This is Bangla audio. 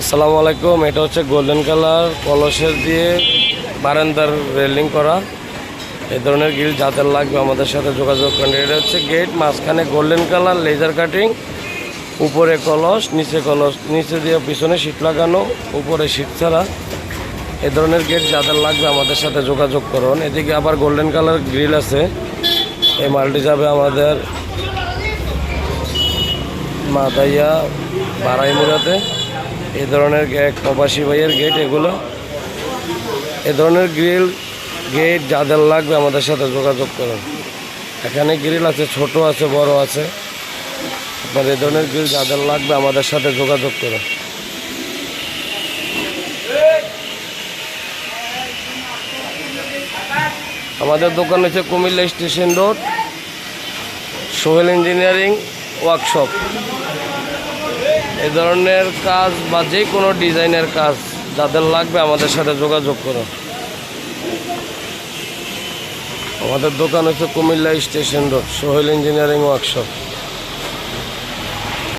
আসসালামু আলাইকুম, এটা হচ্ছে গোল্ডেন কালার কলসের দিয়ে বারান্দার রেলিং করা। এই ধরনের গ্রিল যাদের লাগবে আমাদের সাথে যোগাযোগ করেন। এটা হচ্ছে গেট মাঝখানে গোল্ডেন কালার লেজার কাটিং উপরে কলস, নিচে কলস, নিচে দিয়ে পিছনে শীট লাগানো, উপরে শীট ছাড়া। এ ধরনের গেট যাদের লাগবে আমাদের সাথে যোগাযোগ করুন। এদিকে আবার গোল্ডেন কালার গ্রিল আছে। এই মালটি যাবে আমাদের মাদাইয়া, বারাইমুরাতে। এই ধরনের প্রবাসী ভাইয়ের গেট এগুলো। এ ধরনের গ্রিল গেট যাদের লাগবে আমাদের সাথে যোগাযোগ করুন। এখানে গ্রিল আছে, ছোট আছে, বড় আছে। আপনার এ ধরনের গ্রিল যাদের লাগবে আমাদের সাথে যোগাযোগ করুন। আমাদের দোকান হচ্ছে Comilla station road, Sohel engineering workshop. এই ধরনের কাজ বা যে কোনো ডিজাইনের কাজ যাদের লাগবে আমাদের সাথে যোগাযোগ করো। আমাদের দোকান হচ্ছে Comilla station road, Sohel engineering workshop.